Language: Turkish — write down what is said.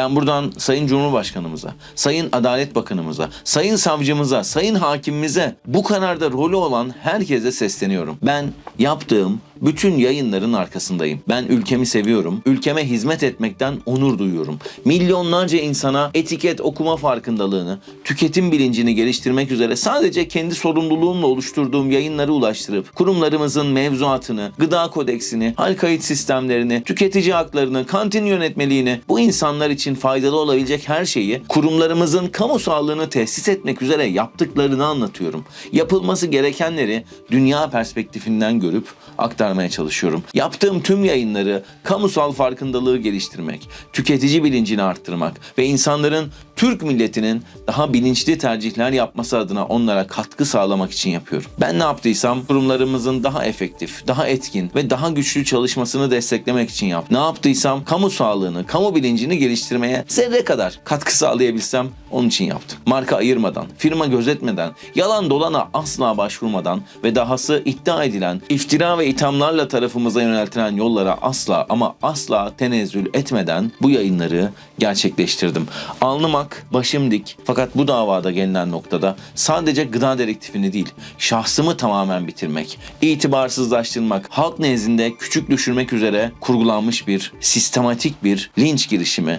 Ben buradan Sayın Cumhurbaşkanımıza, Sayın Adalet Bakanımıza, Sayın Savcımıza, Sayın Hakimimize bu kararda rolü olan herkese sesleniyorum. Ben yaptığım bütün yayınların arkasındayım. Ben ülkemi seviyorum. Ülkeme hizmet etmekten onur duyuyorum. Milyonlarca insana etiket okuma farkındalığını, tüketim bilincini geliştirmek üzere sadece kendi sorumluluğumla oluşturduğum yayınları ulaştırıp kurumlarımızın mevzuatını, gıda kodeksini, hal kayıt sistemlerini, tüketici haklarını, kantin yönetmeliğini, bu insanlar için faydalı olabilecek her şeyi kurumlarımızın kamu sağlığını tesis etmek üzere yaptıklarını anlatıyorum. Yapılması gerekenleri dünya perspektifinden görüp aktarmaya çalışıyorum. Yaptığım tüm yayınları kamusal farkındalığı geliştirmek, tüketici bilincini arttırmak ve insanların Türk milletinin daha bilinçli tercihler yapması adına onlara katkı sağlamak için yapıyorum. Ben ne yaptıysam kurumlarımızın daha efektif, daha etkin ve daha güçlü çalışmasını desteklemek için yaptım. Ne yaptıysam kamu sağlığını, kamu bilincini geliştirmeye zerre kadar katkı sağlayabilsem onun için yaptım. Marka ayırmadan, firma gözetmeden, yalan dolana asla başvurmadan ve dahası iddia edilen iftira ve ithamlarla tarafımıza yöneltilen yollara asla ama asla tenezzül etmeden bu yayınları gerçekleştirdim. Alnım ak, başım dik. Fakat bu davada gelinen noktada sadece gıda direktifini değil, şahsımı tamamen bitirmek, itibarsızlaştırmak, halk nezdinde küçük düşürmek üzere kurgulanmış bir sistematik bir linç girişimi